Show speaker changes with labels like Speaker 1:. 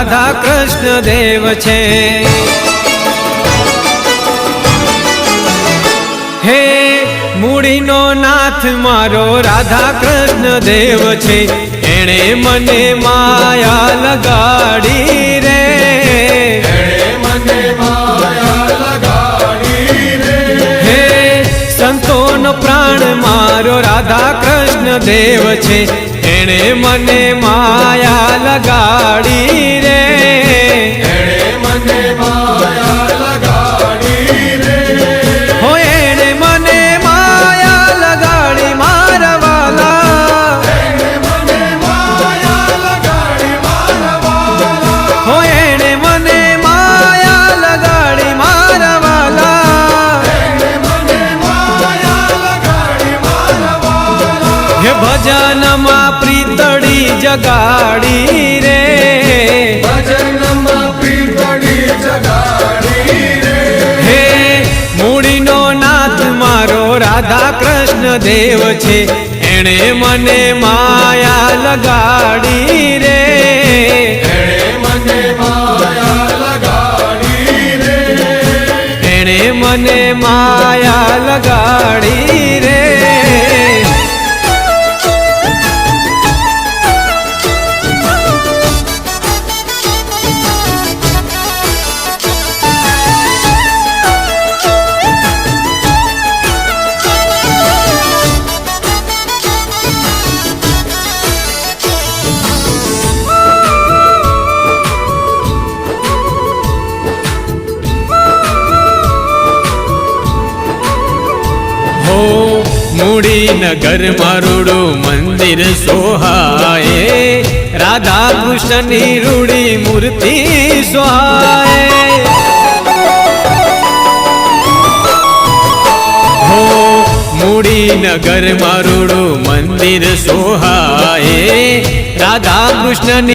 Speaker 1: રાધા કૃષ્ણ દેવ છે. હે મૂડીનો નાથ મારો રાધા કૃષ્ણ દેવ છે. એણે મને માયા લગાડી રે. હે સંતોનો પ્રાણ મારો રાધા કૃષ્ણ દેવ છે. એણે મને માયા લગાડી રે. હો એણે મને માયા લગાડી વાલા હો એણે મને માયા લગાડી મારા વાલા હે ભજનમાં પ્રીતડી જગાડી રે. હે મૂડીનો નાથ મારો રાધા કૃષ્ણ દેવ છે. એણે મને માયા લગાડી રે. એણે મને માયા લગાડી મૂડી નગર મારુડું મંદિર સોહાય રાધા કૃષ્ણની રૂડી મૂર્તિ સોહાય હો મૂડી નગર મારુડું મંદિર સોહાય રાધા કૃષ્ણની